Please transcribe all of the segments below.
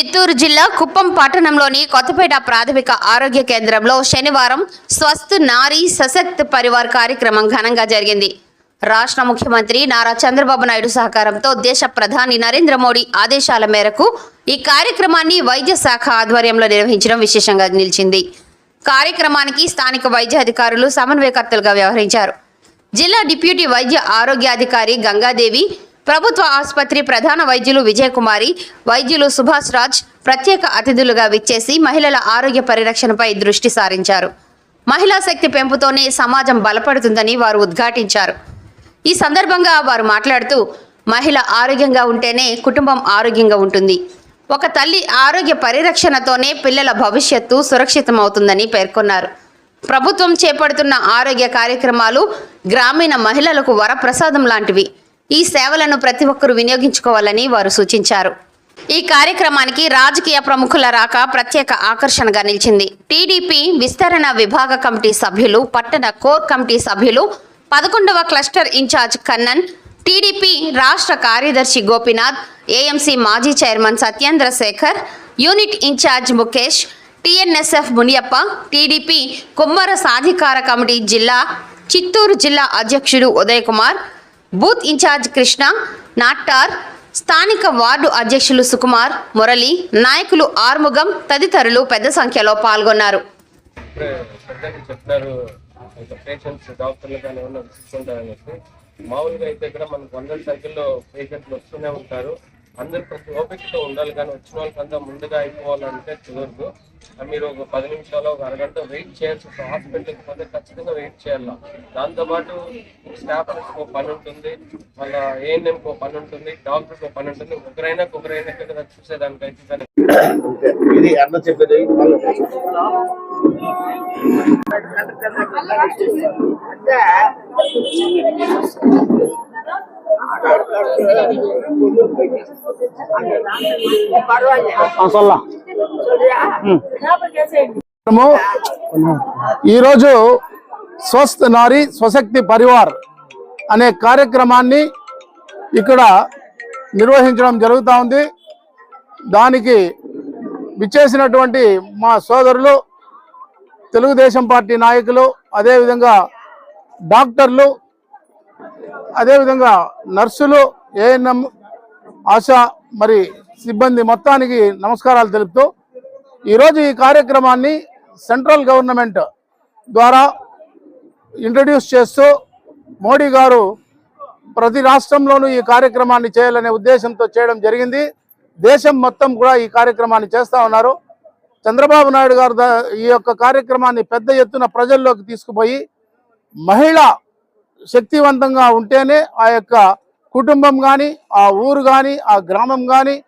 చిత్తూరు జిల్లా కుప్పం పట్టణంలోని కొత్తపేట ప్రాథమిక ఆరోగ్య కేంద్రంలో శనివారం స్వస్థ్ నారీ సశక్త్ పరివార్ కార్యక్రమం ఘనంగా జరిగింది. రాష్ట్ర ముఖ్యమంత్రి నారా చంద్రబాబు నాయుడు సహకారంతో దేశ ప్రధాని నరేంద్ర మోడీ ఆదేశాల మేరకు ఈ కార్యక్రమాన్ని వైద్య శాఖ ఆధ్వర్యంలో నిర్వహించడం విశేషంగా నిలిచింది. కార్యక్రమానికి స్థానిక వైద్యాధికారులు సమన్వయకర్తలుగా వ్యవహరించారు. జిల్లా డిప్యూటీ వైద్య ఆరోగ్యాధికారి గంగాదేవి ప్రభుత్వ ఆసుపత్రి ప్రధాన వైద్యులు విజయకుమారి వైద్యులు సుభాష్ రాజ్ ప్రత్యేక అతిథులుగా విచ్చేసి మహిళల ఆరోగ్య పరిరక్షణపై దృష్టి సారించారు. మహిళా శక్తి పెంపుతోనే సమాజం బలపడుతుందని వారు ఉద్ఘాటించారు. ఈ సందర్భంగా వారు మాట్లాడుతూ మహిళ ఆరోగ్యంగా ఉంటేనే కుటుంబం ఆరోగ్యంగా ఉంటుంది. ఒక తల్లి ఆరోగ్య పరిరక్షణతోనే పిల్లల భవిష్యత్తు సురక్షితమవుతుందని పేర్కొన్నారు. ప్రభుత్వం చేపడుతున్న ఆరోగ్య కార్యక్రమాలు గ్రామీణ మహిళలకు వరప్రసాదం లాంటివి. ఈ సేవలను ప్రతి ఒక్కరూ వినియోగించుకోవాలని వారు సూచించారు. ఈ కార్యక్రమానికి రాజకీయ ప్రముఖుల రాక ప్రత్యేక ఆకర్షణగా నిలిచింది. టీడీపీ విస్తరణ విభాగ కమిటీ సభ్యులు పట్టణ కోర్ కమిటీ సభ్యులు పదకొండవ క్లస్టర్ ఇన్ఛార్జ్ కన్నన్ టీడీపీ రాష్ట్ర కార్యదర్శి గోపీనాథ్ ఏఎంసీ మాజీ chairman Satyendra Shekar unit incharge Mukesh TNSF Muniappa TDP కుమ్మర సాధికార కమిటీ జిల్లా చిత్తూరు జిల్లా అధ్యక్షుడు ఉదయ్ కుమార్ బూత్ ఇన్ఛార్జ్ కృష్ణ నాట్టార్ స్థానిక వార్డు అధ్యక్షులు సుకుమార్ మురళి నాయకులు ఆర్ముగం తదితరులు పెద్ద సంఖ్యలో పాల్గొన్నారు. మామూలుగా అయితే ఇక్కడ మనకు వందల సైకిల్లో పేషెంట్లు వస్తూనే ఉంటారు. అందరు ప్రతి ఓపికతో ఉండాలి కానీ వచ్చిన వాళ్ళకంతా ముందుగా అయిపోవాలంటే కుదరదు. మీరు ఒక పది నిమిషాలు ఒక అరగంట వెయిట్ చేయాల్సి వస్తుంది హాస్పిటల్కి పోతే ఖచ్చితంగా వెయిట్ చేయాలి? దాంతోపాటు స్టాఫ్ ఒక పని ఉంటుంది. మళ్ళీ ఏఎన్ఎంకి ఒక పని ఉంటుంది. డాక్టర్కి ఒక పని ఉంటుంది. ఒకరైనా ఒకరైనా కదా చూసేదానికైతే ఇది అన్న చెప్పేది మనము ఈరోజు స్వస్థ నారీ స్వశక్తి పరివార్ అనే కార్యక్రమాన్ని ఇక్కడ నిర్వహించడం జరుగుతూ ఉంది. దానికి విచ్చేసినటువంటి మా సోదరులు తెలుగుదేశం పార్టీ నాయకులు అదేవిధంగా డాక్టర్లు అదేవిధంగా నర్సులు ఏఎన్ఎం ఆశా మరి సిబ్బంది మొత్తానికి నమస్కారాలు తెలుపుతూ ఈరోజు ఈ కార్యక్రమాన్ని సెంట్రల్ గవర్నమెంట్ ద్వారా ఇంట్రడ్యూస్ చేస్తూ మోడీ గారు ప్రతి రాష్ట్రంలోనూ ఈ కార్యక్రమాన్ని చేయాలనే ఉద్దేశంతో చేయడం జరిగింది. దేశం మొత్తం కూడా ఈ కార్యక్రమాన్ని చేస్తూ ఉన్నారు. చంద్రబాబు నాయుడు గారు దా- ఈ యొక్క కార్యక్రమాన్ని పెద్ద ఎత్తున ప్రజల్లోకి తీసుకుపోయి మహిళ శక్తివంతంగా ఉంటేనే ఆ యొక్క కుటుంబం కానీ ఆ ఊరు కానీ ఆ గ్రామం కానీ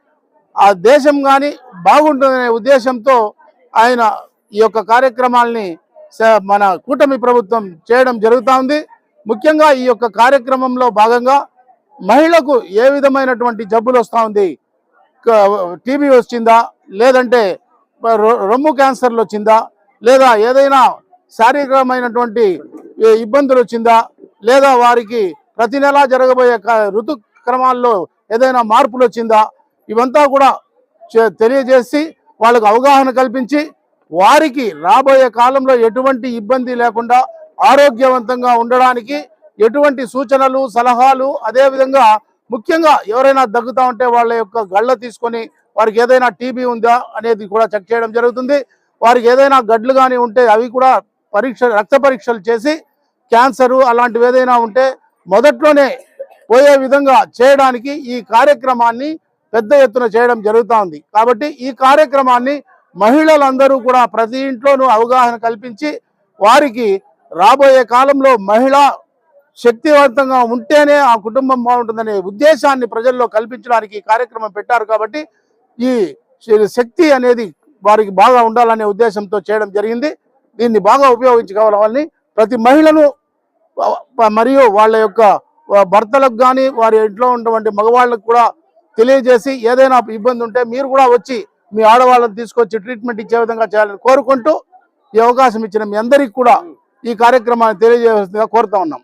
ఆ దేశం కానీ బాగుంటుందనే ఉద్దేశంతో ఆయన ఈ యొక్క కార్యక్రమాల్ని మన కూటమి ప్రభుత్వం చేయడం జరుగుతూ ఉంది. ముఖ్యంగా ఈ యొక్క కార్యక్రమంలో భాగంగా మహిళకు ఏ విధమైనటువంటి జబ్బులు వస్తూ ఉంది? టీబీ వచ్చిందా? లేదంటే రొ- రొమ్ము క్యాన్సర్లు వచ్చిందా? లేదా ఏదైనా శారీరకమైనటువంటి ఇబ్బందులు వచ్చిందా? లేదా వారికి ప్రతి నెలా జరగబోయే క- ఋతుక్రమాల్లో ఏదైనా మార్పులు వచ్చిందా? ఇవంతా కూడా తెలియజేసి వాళ్ళకు అవగాహన కల్పించి వారికి రాబోయే కాలంలో ఎటువంటి ఇబ్బంది లేకుండా ఆరోగ్యవంతంగా ఉండడానికి ఎటువంటి సూచనలు సలహాలు అదేవిధంగా ముఖ్యంగా ఎవరైనా దగ్గుతా ఉంటే వాళ్ళ యొక్క గళ్ళ తీసుకొని వారికి ఏదైనా టీబీ ఉందా అనేది కూడా చెక్ చేయడం జరుగుతుంది. వారికి ఏదైనా గడ్లు కానీ ఉంటే అవి కూడా పరీక్ష రక్త పరీక్షలు చేసి క్యాన్సరు అలాంటివి ఏదైనా ఉంటే మొదట్లోనే పోయే విధంగా చేయడానికి ఈ కార్యక్రమాన్ని పెద్ద ఎత్తున చేయడం జరుగుతూ ఉంది. కాబట్టి ఈ కార్యక్రమాన్ని మహిళలందరూ కూడా ప్రతి ఇంట్లోనూ అవగాహన కల్పించి వారికి రాబోయే కాలంలో మహిళ శక్తివంతంగా ఉంటేనే ఆ కుటుంబం బాగుంటుందనే ఉద్దేశాన్ని ప్రజల్లో కల్పించడానికి ఈ కార్యక్రమం పెట్టారు కాబట్టి ఈ శక్తి అనేది వారికి బాగా ఉండాలనే ఉద్దేశంతో చేయడం జరిగింది. దీన్ని బాగా ఉపయోగించుకోవాలని ప్రతి మహిళను మరియు వాళ్ళ యొక్క భర్తలకు కానీ వారి ఇంట్లో ఉన్నటువంటి మగవాళ్ళకు కూడా తెలియజేసి ఏదైనా ఇబ్బంది ఉంటే మీరు కూడా వచ్చి మీ ఆడవాళ్ళని తీసుకొచ్చి ట్రీట్మెంట్ ఇచ్చే విధంగా చేయాలని కోరుకుంటూ ఈ అవకాశం ఇచ్చిన మీ అందరికీ కూడా ఈ కార్యక్రమాన్ని తెలియజేయాల్సిందిగా కోరుతా ఉన్నాం.